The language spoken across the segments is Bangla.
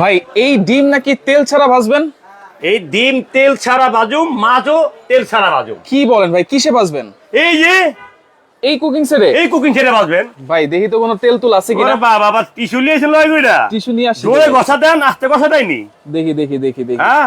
ভাই এই ডিম নাকি তেল ছাড়া ভাজবেন? এই ডিম তেল ছাড়া বাজুম মাছও তেল ছাড়া বাজুম কি বলেন ভাই কিসে ভাজবেন? এই যে এই কুকিং সেটে এই কুকিং ছেড়ে ভাজবেন। ভাই দেখি তো কোনো তেল তুল আছে কিনা। বাবা বাবা টিস্যু নিয়েছিল ওইগুলা টিস্যু নিয়ে আসি জোরে ঘষা দেন আস্তে ঘষা দেয়নি দেখি দেখি দেখি দেখি। হ্যাঁ?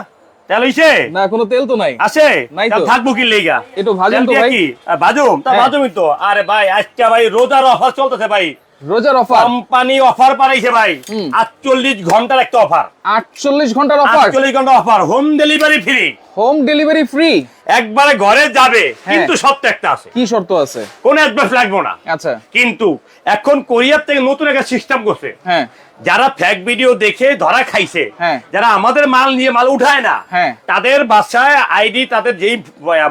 তেল হইছে? না কোনো তেল তো নাই। আছে? নাই তো। থাকব কি লেগা? একটু ভাজুন তো ভাই। কি? ভাজুম? তা হ্যাঁ। ভাজুমই তো। আরে ভাই আজকে ভাই রোজার অফার চলতেছে ভাই। রোজার অফার কোম্পানি অফার পাঠাইছে ভাই। হুম। আটচল্লিশ ঘণ্টার একটা অফার আটচল্লিশ ঘণ্টার অফার আটচল্লিশ ঘণ্টা offer home delivery free home delivery free একবারে ঘরে যাবে হ্যাঁ। কিন্তু শর্ত একটা আছে। কি শর্ত আছে? কোন অ্যাডভান্স লাগবে না। আচ্ছা। কিন্তু এখন কোরিয়ার থেকে নতুন একটা সিস্টেম করছে। হ্যাঁ। যারা ফ্যাক ভিডিও দেখে ধরা খাইছে হ্যাঁ। যারা আমাদের মাল নিয়ে মাল উঠায় না হ্যাঁ। তাদের বাসায় আইডি তাদের যেই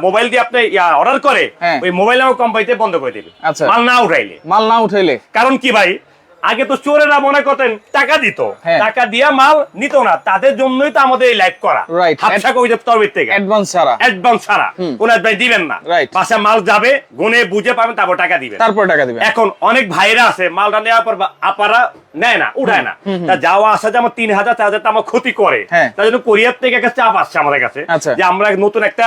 মোবাইল দিয়ে আপনি অর্ডার করে হ্যাঁ। ওই মোবাইল আমার কোম্পানিতে বন্ধ করে দিবে আচ্ছা। মাল না উঠাইলে মাল না উঠাইলে কারণ কি ভাই আগে তো চোরেরা মনে করতেন টাকা দিত। হ্যাঁ। টাকা দিয়া মাল নিত না। তাদের জন্যই তো আমাদের এই লাইভ করা। হাফসা তরবির থেকে। অ্যাডভান্স ছাড়া। অ্যাডভান্স ছাড়া। কোন অ্যাডভান্স দিবেন না. বাসা মাল যাবে গুনে বুঝে পাবেন তারপর টাকা দিবেন। তারপর টাকা দিবেন। এখন অনেক ভাইরা আছে মালটা নেওয়ার পর আপারা নেয় না উঠায় না। তা যাওয়া আসা যে আমার তিন হাজার চার হাজার আমার ক্ষতি করে। হ্যাঁ। তার জন্য কোরিয়ার থেকে একটা চাপ আসছে আমাদের কাছে আচ্ছা। যে আমরা নতুন একটা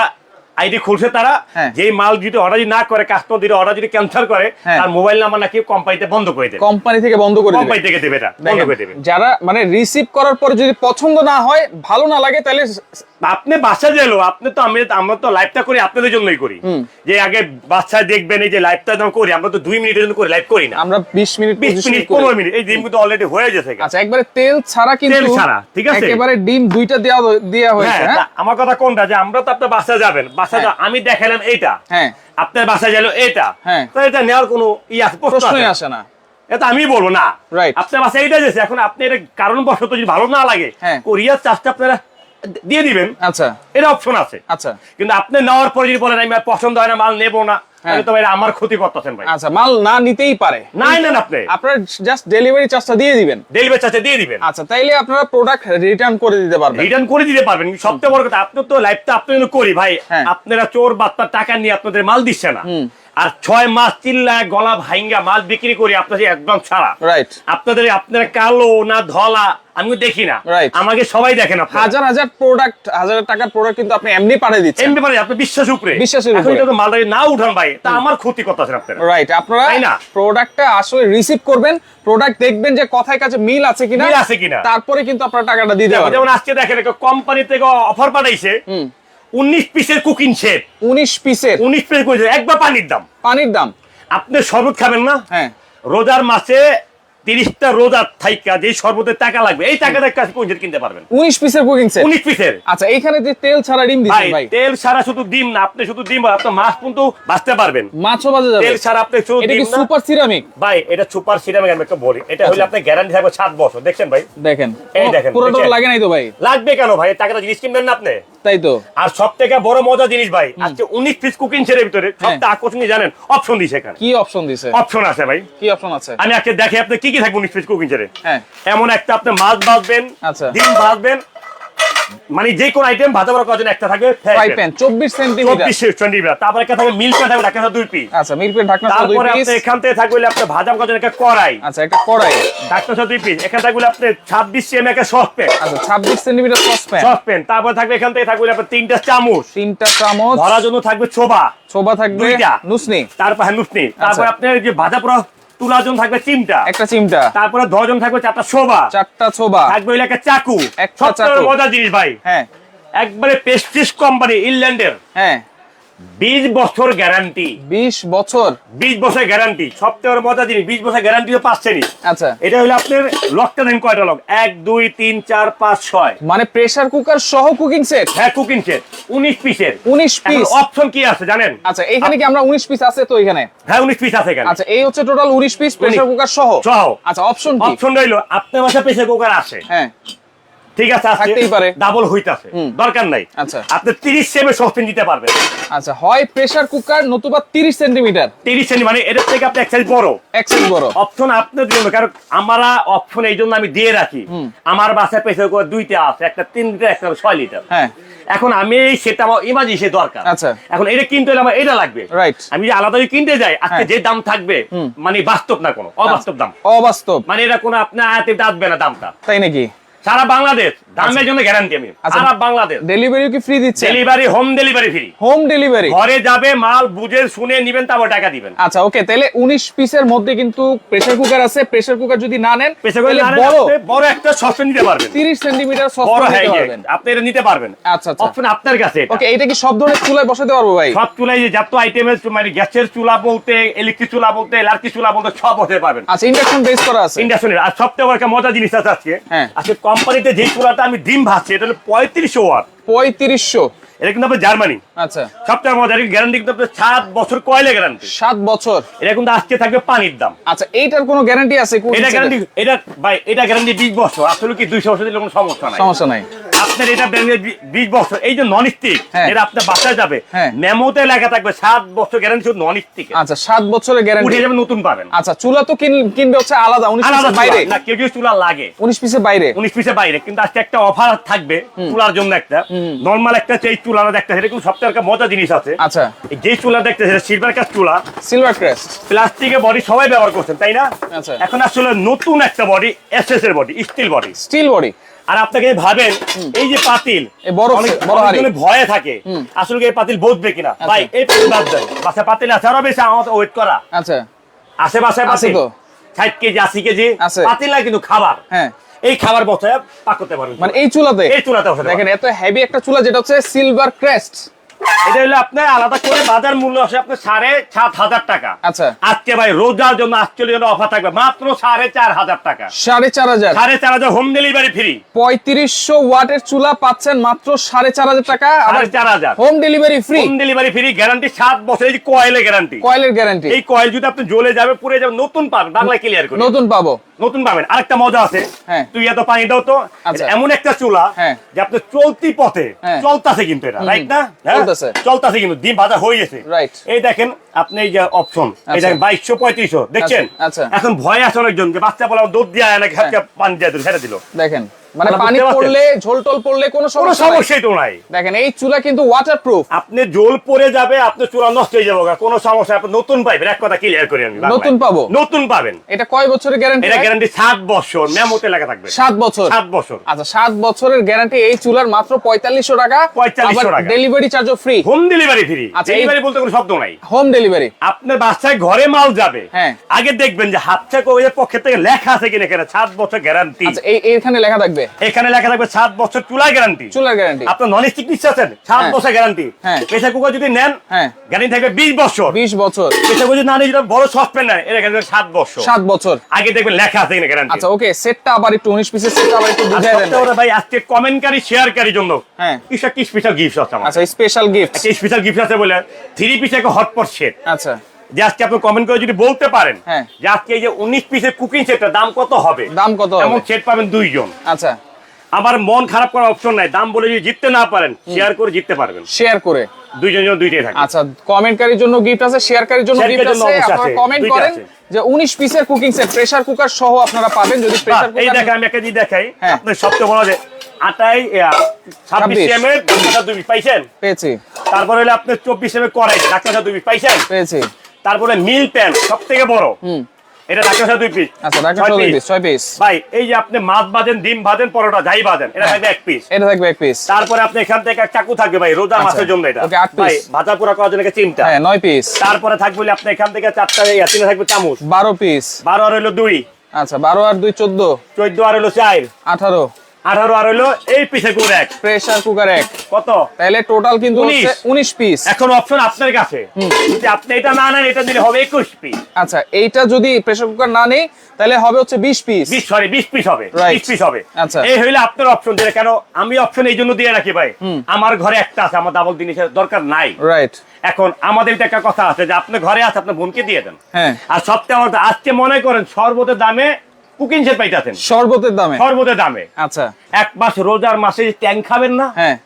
আইডি খুলছে তারা হ্যাঁ। যেই মাল যদি অর্ডার না করে কাস্টমার যদি অর্ডার যদি ক্যান্সেল করে হ্যাঁ। তার মোবাইল নাম্বার নাকি কোম্পানিতে বন্ধ করে দেবে। কোম্পানি থেকে বন্ধ করে দিবে। কোম্পানি থেকে দেবে এটা বন্ধ করে দেবে। যারা মানে রিসিভ করার পর যদি পছন্দ না হয় ভালো না লাগে তাহলে আপনি বাসা গেলো আপনি তো আমি আমরা তো লাইভটা করি আপনাদের জন্যই করি। যে আগে বাচ্চা দেখবেন এই যে লাইভটা যখন করি আমরা তো দুই মিনিটের জন্য করে লাইভ করি না। আমরা বিশ মিনিট বিশ মিনিট পনেরো মিনিট এই ডিম কিন্তু অলরেডি হয়ে গেছে আচ্ছা একবারে তেল ছাড়া কিন্তু তেল ছাড়া, ঠিক আছে? একেবারে ডিম দুইটা দেওয়া দেওয়া হয়েছে হ্যাঁ হ্যাঁ? আমার কথা কোনটা? যে আমরা তো আপনার বাসা যাবেন হ্যাঁ। আমি দেখালাম এটা হ্যাঁ আপনার বাসায় গেল এটা হ্যাঁ। তো এটা নেওয়ার কোনো প্রশ্নই আসে না এটা আমি বলব না. আপনার বাসায় এটা যেছে এখন আপনি এটা কারণ বশত যদি ভালো না লাগে হ্যাঁ। কোরিয়ার চার্জটা আপনারা দিয়ে দিবেন। আচ্ছা। এটা অপশন আছে। আচ্ছা। কিন্তু আপনি নেওয়ার পরে যদি বলেন আমি আর পছন্দ হয় না মাল নেব না তাহলে তো ভাই আমার ক্ষতি করতেছেন ভাই। আচ্ছা মাল না নিতেই পারে। না নেন আপনি। আপনারা জাস্ট ডেলিভারি চার্জটা দিয়ে দিবেন। ডেলিভারি চার্জে দিয়ে দিবেন। আচ্ছা তাইলে আপনারা প্রোডাক্ট রিটার্ন করে দিতে পারবেন। রিটার্ন করে দিতে পারবেন। সবচেয়ে বড় কথা আপনি তো লাইফটা আপনার জন্য করি ভাই। হ্যাঁ। আপনারা চোর বাচ্চার টাকা নিয়ে আপনাদের মাল দিচ্ছে না। আর ছয় মাস চিল্লা গলা ভাইঙ্গা মাছ বিক্রি করি আপনাদের একদম ছাড়া। রাইট আপনাদের আপনারা কালো না ধলা আমিও দেখি না। Right. আমাকে সবাই দেখেন আপনারা। হাজার হাজার প্রোডাক্ট হাজার টাকার প্রোডাক্ট কিন্তু আপনি এমনি পাঠিয়ে দিচ্ছেন। এমনি পারে আপনার বিশ্বাস উপরে। বিশ্বাসের উপরে। এটা তো মালটা না উঠান ভাই তা আমার ক্ষতি করতেছেন আপনারা। রাইট আপনারা না? প্রোডাক্টটা আসলে রিসিভ করবেন প্রোডাক্ট দেখবেন যে কথায় কাছে মিল আছে কিনা মিল আছে কিনা? তারপরে কিন্তু আপনারা টাকাটা যেমন- পারবেন। যেমন আজকে দেখেন কোম্পানি থেকে অফার পাঠাইছে হুম। উনিশ পিসের কুকিং শেপ উনিশ পিসের। উনিশ পিসের একবার পানির দাম। পানির দাম। আপনি শরবত খাবেন না? হ্যাঁ। রোজার মাসে তিরিশটা রোজার থাইকা যে টাকা লাগবে। এই টাকা দিয়ে কাছে কুইন্টাল কিনতে পারবেন। উনিশ পিসের কুকিং সেট উনিশ পিসের। আচ্ছা এইখানে যে তেল ছাড়া ডিম ভাই দিচ্ছেন ভাই তেল ছাড়া শুধু ডিম না আপনি শুধু ডিম মাছ কিন্তু বাঁচতে পারবেন। মাছও বাজে যাবে। তেল ছাড়া আপনি শুধু ডিম না সুপার সিরামিক ভাই এটা সুপার সিরামিক আমি একটা বলি। এটা হলে আচ্ছা। আপনার গ্যারান্টি থাকবে সাত বছর। ভাই? দেখেন। এই দেখেন, দেখেন। লাগে নাই তো ভাই। লাগবে কেন ভাই? টাকাটা জিনিস কিনবেন না আপনি? তাই তো। আর সব থেকে বড় মজা জিনিস ভাই আজকে উনিশ পিস কুকিং ছেড়ে ভিতরে সবটা আকর্ষণীয় জানেন অপশন দিছে এখানে। কি অপশন দিছে অপশন আছে ভাই। কি অপশন আছে? আমি আজকে দেখে আপনি কি কি থাকবে উনিশ পিস কুকিং ছেড়ে হ্যাঁ। এমন একটা আপনি মাছ আচ্ছা। ডিম মানে যে কোন আইটেম ভাজা বড় করার জন্য একটা থাকবে ফ্রাই প্যান চব্বিশ সেন্টিমিটার চব্বিশ টোয়েন্টি তারপর একটা থাকবে একটা দুই পিস আচ্ছা মিরপের ঢাকনা দুই তারপরে আপনি এখান থেকে থাকবে আপনার ভাজা করার জন্য একটা কড়াই। আচ্ছা একটা কড়াই। ঢাকনা সহ দুই পিস এখানে থাকবে হলে আপনার ছাব্বিশ সিএম একটা সসপ্যান আচ্ছা ছাব্বিশ সেন্টিমিটার সসপ্যান সসপ্যান তারপর থাকবে এখান থেকে থাকবে হলে আপনার তিনটা চামচ। তিনটা চামচ। ধরার জন্য থাকবে ছোবা। ছোবা থাকবে। দুইটা। নুসনি। তারপর হ্যাঁ নুসনি। তারপর আচ্ছা। আপনার যে ভাজা পোড়া তুলার জন্য থাকবে চিমটা। একটা চিমটা। তারপরে দশজন থাকবে চারটা শোভা। চারটা শোভা। থাকবে হইলে একটা চাকু। একটা চাকু। মজার জিনিস ভাই। হ্যাঁ। একবারে পেস্টিস কোম্পানি ইংল্যান্ডের হ্যাঁ। বিশ বছর গ্যারান্টি বিশ বছর? বিশ বছর গ্যারান্টি সবচেয়ে মজা জিনিস বিশ বছর গ্যারান্টি তো পাচ্ছেনই আচ্ছা। এটা হলো আপনার লকটা দেন কয়টা লক এক দুই তিন চার পাঁচ ছয়। মানে প্রেসার কুকার সহ কুকিং সেট হ্যাঁ কুকিং সেট উনিশ পিসের উনিশ পিস অপশন কি আছে জানেন? আচ্ছা এখানে কি আমরা উনিশ পিস আছে তো এখানে? হ্যাঁ উনিশ পিস আছে এখানে। আচ্ছা এই হচ্ছে টোটাল উনিশ পিস প্রেসার কুকার সহ? সহ। আচ্ছা অপশন অপশন রইল আপনার বাসা প্রেসার কুকার আসে হ্যাঁ। ঠিক আছে থাকতেই পারে। ডাবল হইতাছে। দরকার নাই। আচ্ছা। আপনি তিরিশ সেমে সস্তেন দিতে পারবেন। আচ্ছা হয় প্রেসার কুকার নতুবা তিরিশ সেন্টিমিটার তিরিশ সেমি মানে এটার থেকে আপনি এক সাইজ বড়। এক সাইজ বড়। অপশন আপনার জন্য কারণ আমরা অপশন এই জন্য আমি দিয়ে রাখি। আমার বাসায় প্রেসার কুকার দুইটা আছে একটা তিন লিটার একটা ছয় লিটার হ্যাঁ। এখন আমি সেটা আমার ইমার্জেন্সি দরকার। আচ্ছা। এখন এটা কিনতে হলে আমার এটা লাগবে। রাইট আমি যে আলাদা কিনতে যাই আজকে হ্যাঁ। যে দাম থাকবে মানে বাস্তব না কোনো অবাস্তব দাম। অবাস্তব। মানে এটা কোনো আপনার আয়াতে আসবে না দামটা। তাই নাকি? সারা বাংলাদেশ। দামের জন্য গ্যারান্টি আমি। আচ্ছা। সারা বাংলাদেশ। ডেলিভারি কি ফ্রি দিচ্ছে? Delivery home delivery free home delivery ঘরে যাবে মাল বুঝে শুনে নিবেন তারপর টাকা দিবেন। আচ্ছা ওকে তাহলে উনিশ পিসের মধ্যে কিন্তু প্রেসার কুকার আছে। প্রেসার কুকার যদি না নেন পেশা করে তাহলে না বড় বড় একটা সসপেন নিতে পারবেন। তিরিশ সেন্টিমিটার বড় হয়ে নিতে পারবেন। আপনি এটা নিতে পারবেন। আচ্ছা আচ্ছা। অপশন আপনার কাছে ওকে এটা কি সব ধরনের চুলায় বসাতে পারব ভাই? সব চুলাই যে যত আইটেমের মানে গ্যাসের চুলা বলতে ইলেকট্রিক চুলা বলতে লার্কি চুলা বলতে সব হতে পারবেন আচ্ছা ইন্ডাকশন বেস করা আছে। ইন্ডাকশনের আর সবথেকে বড় একটা মজা জিনিস আছে আজকে। হ্যাঁ। আজকে কোম্পানিতে যে চুলাটা আমি ডিম ভাসছি এটা হলো পঁয়ত্রিশশো ওয়াট। পঁয়ত্রিশশো। এটা কিন্তু আপনার জার্মানি। আচ্ছা। সবচেয়ে মজা গ্যারান্টি কিন্তু আপনার সাত বছর কয়লা গ্যারান্টি সাত বছর। এটা কিন্তু আজকে থাকবে পানির দাম। আচ্ছা এইটার কোনো গ্যারান্টি আছে? এটা গ্যারান্টি এটা ভাই এটা গ্যারান্টি বিশ বছর। আসলে কি দুইশো বছর দিলে কোনো সমস্যা নাই? সমস্যা নাই। আপনার এটা বিশ বছর এই যে নন স্টিক হ্যাঁ। এটা আপনার বাসায় যাবে। হ্যাঁ। মেমোতে লেখা থাকবে সাত বছর গ্যারান্টি শুধু নন স্টিক আচ্ছা সাত বছরের গ্যারান্টি উঠে যাবে নতুন পাবেন। আচ্ছা চুলা তো কিনবে হচ্ছে আলাদা উনিশ পিসের বাইরে? না কেউ কেউ চুলা লাগে। উনিশ পিসের বাইরে? উনিশ পিসের বাইরে কিন্তু আজকে একটা অফার থাকবে চুলার জন্য একটা। নর্মাল একটা সেই চুলাটা দেখতে সেটা কিন্তু সবথেকে একটা মজা জিনিস আছে। আচ্ছা। এই যে চুলা দেখতে সেটা সিলভার কাজ চুলা। সিলভার ক্রেস্ট প্লাস্টিকের বডি সবাই ব্যবহার করছেন তাই না? আচ্ছা। এখন আসলে নতুন একটা বডি এসএস এর body steel body steel body আর আপনাকে ভাবেন এই যে পাতিল ভয়ে থাকে। আসলে এই পাতিল বসবে কিনা? আচ্ছা। ভাই এই পাতিল বাদ দেন। বাসা পাতিল আছে আরও বেশি আমার ওয়েট করা। আচ্ছা। আশেপাশে আছে পাতিল ষাট কেজি আশি কেজি। আছে। পাতিল না কিন্তু খাবার। হ্যাঁ। এই খাবার বসায় পাক করতে পারবেন। মানে এই চুলাতে? এই চুলাতে দেখেন। এত হেভি একটা চুলা যেটা হচ্ছে সিলভার ক্রেস্ট এটা হলো আপনার আলাদা করে বাজার মূল্য আছে আপনার সাড়ে সাত হাজার টাকা। আচ্ছা। আজকে ভাই রোজার জন্য জন্য অফার থাকবে মাত্র সাড়ে চার হাজার টাকা। সাড়ে চার হাজার। সাড়ে চার হাজার হোম ডেলিভারি ফ্রি পঁয়ত্রিশশো ওয়াটের চুলা পাচ্ছেন মাত্র সাড়ে চার হাজার টাকা। সাড়ে চার হাজার। Home delivery free home delivery free guarantee সাত বছর এই কয়েলের গ্যারান্টি কয়েলের গ্যারান্টি এই কয়েল যদি আপনি জ্বলে যাবে পুড়ে যাবে নতুন পাবেন বাংলায় ক্লিয়ার করে। নতুন পাবো। নতুন পাবেন আরেকটা মজা আছে হ্যাঁ। তুই এত পানি দাও তো আচ্ছা। এমন একটা চুলা হ্যাঁ। যে আপনার চলতি পথে হ্যাঁ। চলতাছে কিন্তু এটা রাইট না? চলতেছে। কিন্তু দিন ভাজা হয়ে গেছে এই দেখেন আপনি এই যে অপশন এই আচ্ছা। দেখেন বাইশশো পঁয়ত্রিশশো দেখছেন আচ্ছা। এখন ভয় আছে অনেকজন যে বাচ্চা বলে দুধ দিয়ে নাকি পানি দিয়ে দিল ছেড়ে দিল দেখেন মানে পানি? পড়লে ঝোলটোল পড়লে কোনো কোনো সমস্যা সমস্যাই তো নাই। দেখেন এই চুলা কিন্তু আপনি জল পড়ে যাবে আপনি চূড়া নষ্ট হয়ে যাবে কোনো সমস্যা আপনি নতুন পাইবেন এক কথা ক্লিয়ার করে আমি নতুন পাবো? নতুন পাবেন। এটা কয় বছরের গ্যারান্টি এটা গ্যারান্টি বছর মেমোতে লেখা থাকবে। বছর। বছর। আচ্ছা বছরের গ্যারান্টি এই চুলার মাত্র পঁয়তাল্লিশশো টাকা 4500 টাকা। ডেলিভারি চার্জও ফ্রি হোম ডেলিভারি ফ্রি আচ্ছা, ডেলিভারি বলতে কোনো শব্দ নাই। হোম ডেলিভারি আপনার বাসায় ঘরে মাল যাবে। হ্যাঁ। আগে দেখবেন যে হাতটা কবিদের পক্ষে থেকে লেখা আছে কিনা এখানে সাত বছর গ্যারান্টি আচ্ছা এই এখানে লেখা থাকবে। এখানে লেখা থাকবে সাত বছর চুলা গ্যারান্টি চুলার গ্যারান্টি আপনার নন স্টিক নিচ্ছেন সাত হ্যাঁ। বছর গ্যারান্টি। প্রেসার কুকার যদি নেন। গ্যারান্টি থাকবে বিশ বছর। বিশ বছর। প্রেসার কুকার যদি না নিয়ে বড় সসপেন নেন এটা গ্যারান্টি সাত বছর। সাত বছর। আগে দেখবেন লেখা আছে কিনা গ্যারান্টি আচ্ছা ওকে সেটটা আবার একটু উনিশ পিসের সেটটা আবার একটু বুঝাই দেন ভাই। ভাই আজকে কমেন্টকারী শেয়ারকারীর জন্য। হ্যাঁ। কি স্পেশাল গিফট আছে আমার। আচ্ছা স্পেশাল গিফট স্পেশাল গিফট আছে বলে থ্রি পিস একটা হটপট সেট আচ্ছা। যে আজকে আপনি কমেন্ট করে যদি বলতে পারেন হ্যাঁ। যে আজকে এই যে উনিশ পিসের কুকিং সেটটার দাম কত হবে? দাম কত এমন সেট পাবেন দুইজন আচ্ছা। আবার মন খারাপ করার অপশন নাই। দাম বলে যদি জিততে না পারেন শেয়ার করে জিততে পারবেন। শেয়ার করে। দুইজন জন দুইটাই থাকে আচ্ছা কমেন্টকারীর জন্য গিফট আছে শেয়ারকারীর জন্য গিফট আছে। আপনারা কমেন্ট করেন যে 19 পিসের কুকিং সেট প্রেসার কুকার সহ আপনারা পাবেন। যদি প্রেসার এই দেখেন আমি একটা জিনিস দেখাই। হ্যাঁ। আপনার সবচেয়ে বড় যে আটাই ছাব্বিশ 26 এম এর দুই পাইছেন? পেয়েছি। তারপরে হলো আপনার চব্বিশ এম এর কড়াই ডাক্তার দুই পাইছেন? পেয়েছি। তারপরে মিল প্যান সব থেকে বড় এটা দুই পিস আচ্ছা চলে পিস 6 পিস ভাই এই যে আপনি মাছ ভাজেন ডিম ভাজেন পরোটা যাই ভাজেন এটা থাকবে এক পিস এটা থাকবে এক পিস তারপরে আপনি এখান থেকে চাকু থাকবে ভাই রোজা আচ্ছা। মাছের জন্য এটা। Okay, আট। ভাই ভাজা পোড়া করার জন্য চিমটা হ্যাঁ 9 পিস তারপরে থাকবে হলো আপনি এখান থেকে চারটা তিনে থাকবে চামচ। 12 পিস বারো আর হইল দুই। আচ্ছা 12 আর 2 14 চোদ্দ আর হলো চার। 18 আঠারো আর হইল এই পিসে করে এক। প্রেসার কুকার এক। কত? তাহলে টোটাল কিন্তু 19 হচ্ছে 19 পিস এখন অপশন আপনার কাছে। যদি আপনি এটা না নেন এটা দিলে হবে একুশ পিস আচ্ছা এইটা যদি প্রেসার কুকার না নেই তাহলে হবে হচ্ছে 20 পিস বিশ সরি বিশ পিস হবে। বিশ পিস হবে। আচ্ছা। এই হইলে আপনার অপশন দিলে। কেন আমি অপশন এই জন্য দিয়ে রাখি ভাই। আমার ঘরে একটা আছে আমার ডাবল জিনিসের দরকার নাই। রাইট এখন আমাদের একটা কথা আছে যে আপনার ঘরে আছে আপনার বোনকে দিয়ে দেন। হ্যাঁ। আর সবচেয়ে আমার আজকে মনে করেন সর্বতের দামে কুকিং সেট পাইতেছেন। শরবতের দামে। সর্বতের দামে। আচ্ছা। এক মাস রোজার মাসে ট্যাঙ্ক খাবেন না? হ্যাঁ।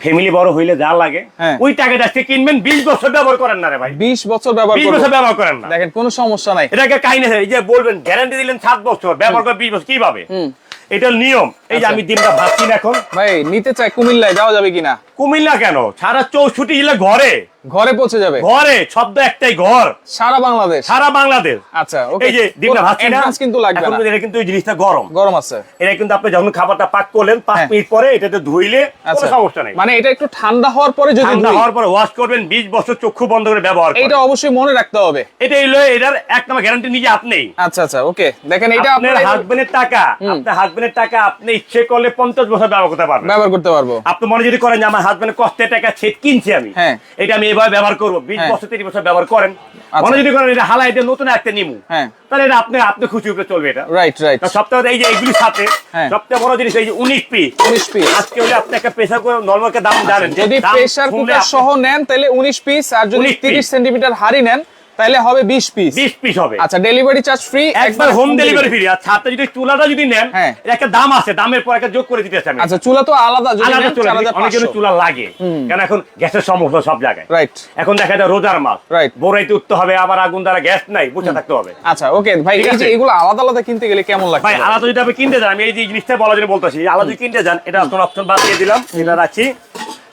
ফ্যামিলি বড় হইলে যা লাগে। হ্যাঁ। ওই টাকাটা আজকে কিনবেন বিশ বছর ব্যবহার করেন না রে ভাই। 20 বছর ব্যবহার বিশ বছর ব্যবহার করেন না। দেখেন কোনো সমস্যা নাই। এটাকে কাহিনী এই যে বলবেন গ্যারান্টি দিলেন সাত বছর ব্যবহার করে বিশ বছর কীভাবে? হুম। এটা নিয়ম। এই যে আচ্ছা। আমি ডিমটা ভাবছি না এখন। ভাই নিতে চাই কুমিল্লায় যাওয়া যাবে কিনা? কুমিল্লা কেন? সারা চৌষট্টি জেলা ঘরে। ঘরে পৌঁছে যাবে? ঘরে শব্দ একটাই ঘর। সারা বাংলাদেশ? সারা বাংলাদেশ। আচ্ছা ওকে এই যে ডিমটা ভাজছি না কিন্তু লাগবে এখন না। এটা কিন্তু এই জিনিসটা গরম। গরম আছে। এটা কিন্তু আপনি যখন খাবারটা পাক করলেন পাঁচ হ্যাঁ। মিনিট পরে এটাতে ধুইলে কোনো আচ্ছা। সমস্যা নেই। মানে এটা একটু ঠান্ডা হওয়ার পরে যদি ঠান্ডা হওয়ার পরে ওয়াশ করবেন বিশ বছর চক্ষু বন্ধ করে ব্যবহার করবেন অবশ্যই মনে রাখতে হবে। এটা হলো এটার এক নম্বর গ্যারান্টি নিজে আপনি আচ্ছা আচ্ছা ওকে দেখেন এটা আপনার হাজবেন্ডের টাকা আপনার হাজবেন্ডের টাকা আপনি ইচ্ছে করলে পঞ্চাশ বছর ব্যবহার করতে পারবেন। ব্যবহার করতে পারব। আপনি মনে যদি করেন যে আমার হাজবেন্ডের কষ্টের টাকা ছেদ কিনছি আমি হ্যাঁ। এটা আমি এভাবে ব্যবহার করব বিশ হ্যাঁ। বছর তিরিশ বছর ব্যবহার করেন আচ্ছা। মনে যদি করেন এটা হালাই দিয়ে নতুন একটা নিমু হ্যাঁ। তাহলে এটা আপনি আপনি খুশি উপরে চলবে এটা রাইট রাইট সপ্তাহে এই যে এইগুলি সাথে হ্যাঁ। সবচেয়ে বড় জিনিস এই যে উনিশ পি উনিশ পি আজকে হলে আপনি একটা প্রেসার কুকার নর্মাল দাম জানেন যদি প্রেসার কুকার সহ নেন তাহলে 19 পিস আর যদি তিরিশ সেন্টিমিটার হাড়ি নেন তাহলে হবে 20 পিস 20 পিস হবে। আচ্ছা ডেলিভারি চার্জ ফ্রি একবার হোম ডেলিভারি ফ্রি আর ছাড়তে যদি চুলাটা যদি নেন হ্যাঁ। এর একটা দাম আছে দামের পর একটা যোগ করে দিতেছে আমি। আচ্ছা চুলা তো আলাদা যদি আলাদা চুলা অনেকের 4500 চুলা লাগে কারণ এখন গ্যাসের সমস্যা সব জায়গায়। রাইট এখন দেখা যায় রোজার মাল Right. বোরাইতে উঠতে হবে আবার আগুন দ্বারা গ্যাস নাই বুঝে থাকতে হবে। আচ্ছা ওকে ভাই এই যে আছে। এগুলো আলাদা আলাদা কিনতে গেলে কেমন লাগবে ভাই আলাদা যদি আপনি কিনতে যান আমি এই যে জিনিসটা বলার জন্য বলতেছি আলাদা যদি কিনতে যান এটা আপনার অপশন বাদ দিয়ে দিলাম এটা রাখছি।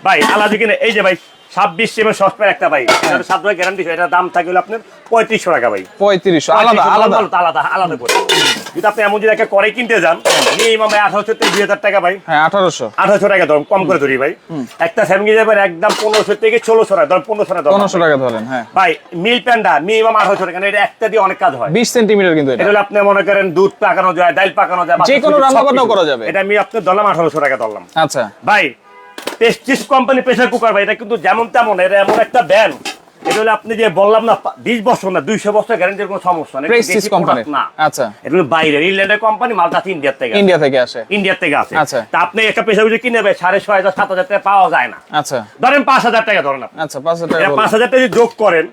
ভাই আলাদা কিনে এই যে ভাই ছাব্বিশ একটা ভাই। সাত ভাই গ্যারান্টি এটার দাম আপনার পঁয়ত্রিশশো টাকা ভাই। 3500 আলাদা আলাদা। আলাদা আলাদা করে। যদি আপনি এমন যদি একটা করে কিনতে যান মিনিমাম আঠারোশো থেকে দুই হাজার টাকা ভাই। হ্যাঁ 1800 আঠারোশো টাকা ধরুন কম করে ধরি ভাই। একটা ফ্যামিলি যাবেন একদম পনেরোশো থেকে ষোলোশো টাকা ধরুন পনেরোশো টাকা। 1500 টাকা ধরেন হ্যাঁ। ভাই মিল প্যান্ডা মিনিমাম আঠারোশো টাকা এটা একটা দিয়ে অনেক কাজ হয়। 20 সেন্টিমিটার কিন্তু এটা এটা। হলে আপনি মনে করেন দুধ পাকানো যায় ডাল পাকানো যায় যে কোনো রান্না করা যাবে। এটা আমি আপনার ধরলাম আঠারোশো টাকা ধরলাম। আচ্ছা। ভাই পেস্টিস কোম্পানি প্রেসার কুকার ভাই এটা কিন্তু যেমন তেমন এটা এমন একটা ব্যান্ড এটা হলে আপনি যে বললাম না বিশ বছর না দুইশো বছর গ্যারান্টির কোনো সমস্যা নেই প্রেস্টিজ কোম্পানি না। আচ্ছা। এটা হলো বাইরে ইংল্যান্ডের কোম্পানি মালটা ইন্ডিয়া থেকে। ইন্ডিয়া থেকে আসে। ইন্ডিয়া থেকে আসে। আচ্ছা। তা আপনি একটা প্রেসার কুকার কিনে নেবে সাড়ে ছয় হাজার সাত হাজার টাকা পাওয়া যায় না। আচ্ছা। ধরেন পাঁচ হাজার টাকা ধরেন আচ্ছা 5000 টাকা এটা বলুন। পাঁচ হাজার টাকা যদি যোগ করেন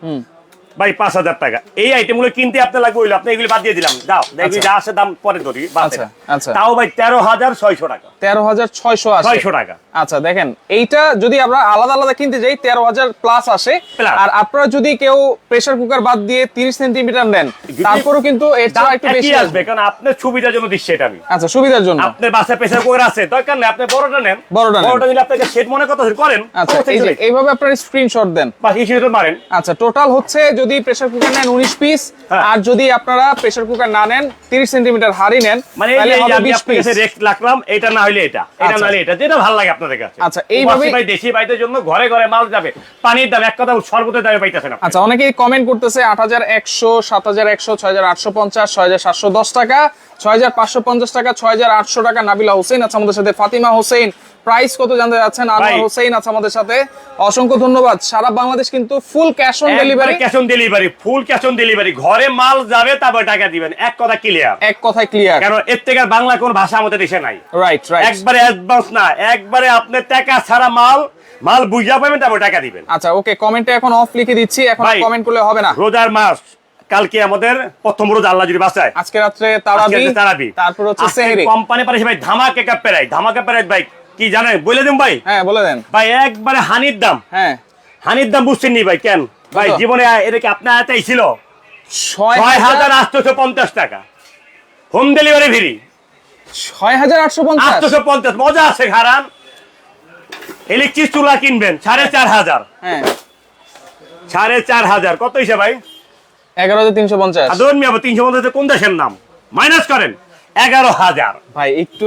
ভাই পাঁচ হাজার টাকা। এই কিনতে আপনার লাগবে হইল আপনি এগুলি বাদ দিয়ে দিলাম। যাও এগুলি যা আছে দাম পরে ধরি আচ্ছা। আচ্ছা। তাও ভাই তেরো হাজার ছয়শো টাকা। 13600 আসে ছয়শো টাকা। আচ্ছা দেখেন এইটা যদি আমরা আলাদা আলাদা কিনতে যাই তেরো হাজার প্লাস আসে। আর আপনারা যদি কেউ প্রেসার কুকার বাদ দিয়ে তিরিশ সেন্টিমিটার নেন তারপরেও কিন্তু একটু বেশি আসবে কারণ আপনার সুবিধার জন্য দিচ্ছে এটা আমি। আচ্ছা সুবিধার জন্য। আপনার বাসায় প্রেসার কুকার আছে দরকার নেই আপনি বড়টা নেন। বড়টা বড়টা নিলে আপনাকে সেট মনে কথা করেন। আচ্ছা। এইভাবে আপনার স্ক্রিনশট দেন। এই সিঁড়িতে মারেন। আচ্ছা টোটাল হচ্ছে যদি প্রেসার কুকার নেন উনিশ পিস হ্যাঁ। আর যদি আপনারা প্রেসার কুকার না নেন তিরিশ সেন্টিমিটার হাড়ি নেন মানে রাখলাম এটা না হলে এটা। এটা আচ্ছা। না হলে এটা। যেটা ভালো লাগে আপনাদের কাছে। আচ্ছা, এইভাবে ভাই দেশি ভাইদের জন্য ঘরে ঘরে মাল যাবে। পানির দাম এক কথা সর্বতের দামে পাইতেছেন না আচ্ছা অনেকেই কমেন্ট করতেছে আট হাজার একশো সাত হাজার একশো ছয় হাজার আটশো পঞ্চাশ ছয় হাজার সাতশো দশ টাকা। ছয় হাজার পাঁচশো পঞ্চাশ টাকা ছয় হাজার আটশো টাকা নাবিলা হোসেন আছে আমাদের সাথে। ফাতিমা হোসেন প্রাইস কত জানতে যাচ্ছেন আনোয়ার হোসেন আছে আমাদের সাথে। অসংখ্য ধন্যবাদ। সারা বাংলাদেশ কিন্তু full cash on delivery cash on delivery full cash on delivery ঘরে মাল যাবে তারপর টাকা দিবেন। এক কথা ক্লিয়ার এক কথায় ক্লিয়ার কারণ এর থেকে বাংলা কোন ভাষা আমাদের দেশে নাই। রাইট রাইট একবারে অ্যাডভান্স না। একবারে আপনার টাকা ছাড়া মাল মাল বুঝা পাবেন তারপর টাকা দিবেন। আচ্ছা ওকে কমেন্টে এখন অফ লিখে দিচ্ছি। এখন কমেন্ট করলে হবে না। রোজার মাস কালকে আমাদের প্রথম রোজ আল্লাহ যদি বাঁচায়। আজকে রাত্রে তারাবি তারাবি তারপর হচ্ছে সেহরি কোম্পানি পারে ভাই ধামাকা কাপ পেরাই ধামাকা পেরাই ভাই কি জানেন? বলে দিন ভাই। হ্যাঁ বলে দেন। ভাই একবারে হানির দাম। হ্যাঁ। হানির দাম বুঝছেন নি ভাই কেন? ভাই জীবনে এটা কি আপনার হাতেই ছিল? ছয় হাজার আটশোশো পঞ্চাশ টাকা। হোম ডেলিভারি ফ্রি ছয় হাজার আটশো পঞ্চাশ আটশোশো পঞ্চাশ মজা আছে খারান ইলেকট্রিক চুলা কিনবেন সাড়ে চার হাজার। হ্যাঁ। সাড়ে চার হাজার। কত হিসেবে ভাই? এগারো হাজার তিনশো পঞ্চাশ। তিনশো পঞ্চাশ কোন দেশের নাম? মাইনাস করেন। এগারো হাজার। ভাই একটু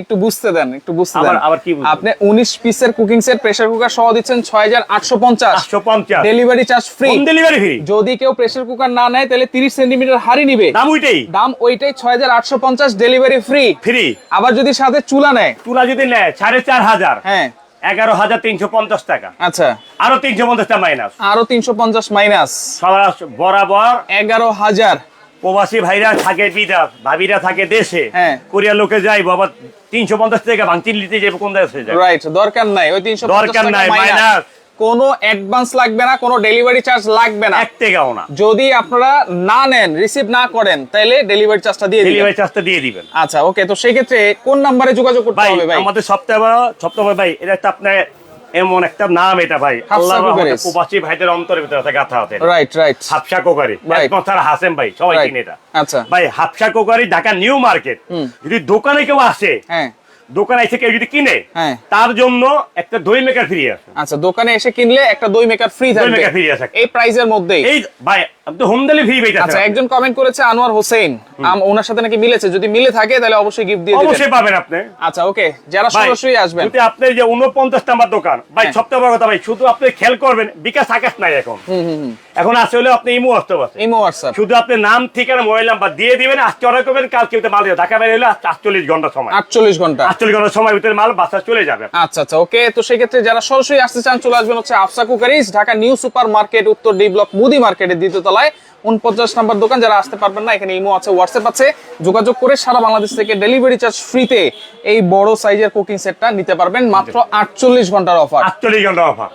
একটু বুঝতে দেন একটু বুঝতে দেন। আবার কি আপনি 19 পিসের কুকিং সেট প্রেসার কুকার সহ দিচ্ছেন 6850 আটশো পঞ্চাশ। Delivery charge free delivery free যদি কেউ প্রেসার কুকার না নেয় তাহলে 30 সেন্টিমিটার হাড়ি নিবে। দাম ওইটাই? দাম ওইটাই 6850 ডেলিভারি ফ্রি ফ্রি আবার যদি সাথে চুলা নেয়। তুলা যদি নেয় সাড়ে চার হাজার। হ্যাঁ। এগারো হাজার তিনশো পঞ্চাশ টাকা। আচ্ছা। আরও তিনশো পঞ্চাশটা মাইনাস আরও 350 মাইনাস সবার বরাবর 11000 প্রবাসী ভাইরা থাকে বিদেশ ভাবিরা থাকে দেশে। হ্যাঁ। কোরিয়ার লোকে যাই বাবা তিনশো পঞ্চাশ টাকা নিতে যাবে কোন দেশে রাইট দরকার নাই ওই তিনশো দরকার নাই, মাইনাস। কোনো অ্যাডভান্স লাগবে না কোনো ডেলিভারি চার্জ লাগবে না। এক টাকাও না। যদি আপনারা না নেন রিসিভ না করেন তাহলে ডেলিভারি চার্জটা দিয়ে ডেলিভারি চার্জটা দিয়ে দিবেন। আচ্ছা ওকে তো সেই ক্ষেত্রে কোন নাম্বারে যোগাযোগ করতে হবে ভাই? আমাদের সপ্তাহে সপ্তাহে ভাই এটা একটা আপনার এমন একটা নাম এটা ভাই। আল্লাহ। প্রবাসী ভাইদের অন্তরের ভিতরে আছে গাথা হতে রাইট রাইট হাফসা কোকারি. একমাত্র হাসেম ভাই সবাই. চিনে এটা। আচ্ছা। ভাই Hafsa cookery Dhaka New Market. যদি দোকানে কেউ আসে হ্যাঁ। দোকানে এসে কেউ যদি কিনে হ্যাঁ। তার জন্য একটা দই মেকার ফ্রি আছে। আচ্ছা দোকানে এসে কিনলে একটা দই মেকার ফ্রি থাকবে। maker free আছে। এই প্রাইজের মধ্যেই। এই ভাই আপনি হোম ডেলিভারি ফ্রি আচ্ছা একজন কমেন্ট করেছে আনোয়ার হোসেন। আম- ওনার সাথে নাকি মিলেছে? যদি মিলে থাকে তাহলে অবশ্যই গিফট দিয়ে দিবেন। অবশ্যই পাবেন আপনি। আচ্ছা ওকে যারা সরাসরি আসবেন। যদি আপনি যে উনপঞ্চাশ নাম্বার দোকান ভাই হ্যাঁ। সবচেয়ে বড় কথা ভাই শুধু আপনি খেয়াল করবেন বিকাশ আকাশ নাই এখন। এখন আছে হলে আপনি ইমো আসতে পারছেন। ইমো হোয়াটসঅ্যাপ শুধু আপনি নাম ঠিকানা মোবাইল নাম্বার দিয়ে দিবেন আজকে অর্ডার করবেন কালকে মাল দিয়ে। ঢাকা বের হলে আটচল্লিশ ঘণ্টা সময়। আটচল্লিশ ঘণ্টা। আটচল্লিশ ঘণ্টার সময় ভিতরে মাল বাসা চলে যাবে। আচ্ছা আচ্ছা ওকে তো সেক্ষেত্রে যারা সরাসরি আসতে চান চলে আসবেন হচ্ছে Afsa cookeries Dhaka New Super Market উত্তর ডি ব্লক মুদি মার্কেটের দ্বিতীয় তলায়। উনপঞ্চাশ নাম্বার দোকান যারা আসতে পারবেন না এখানে ইমো আছে হোয়াটসঅ্যাপ আছে। যোগাযোগ করে সারা বাংলাদেশ থেকে ডেলিভারি চার্জ ফ্রিতে এই বড় সাইজের কুকিং সেটটা নিতে পারবেন মাত্র আটচল্লিশ ঘণ্টার অফার। আটচল্লিশ ঘণ্টার অফার।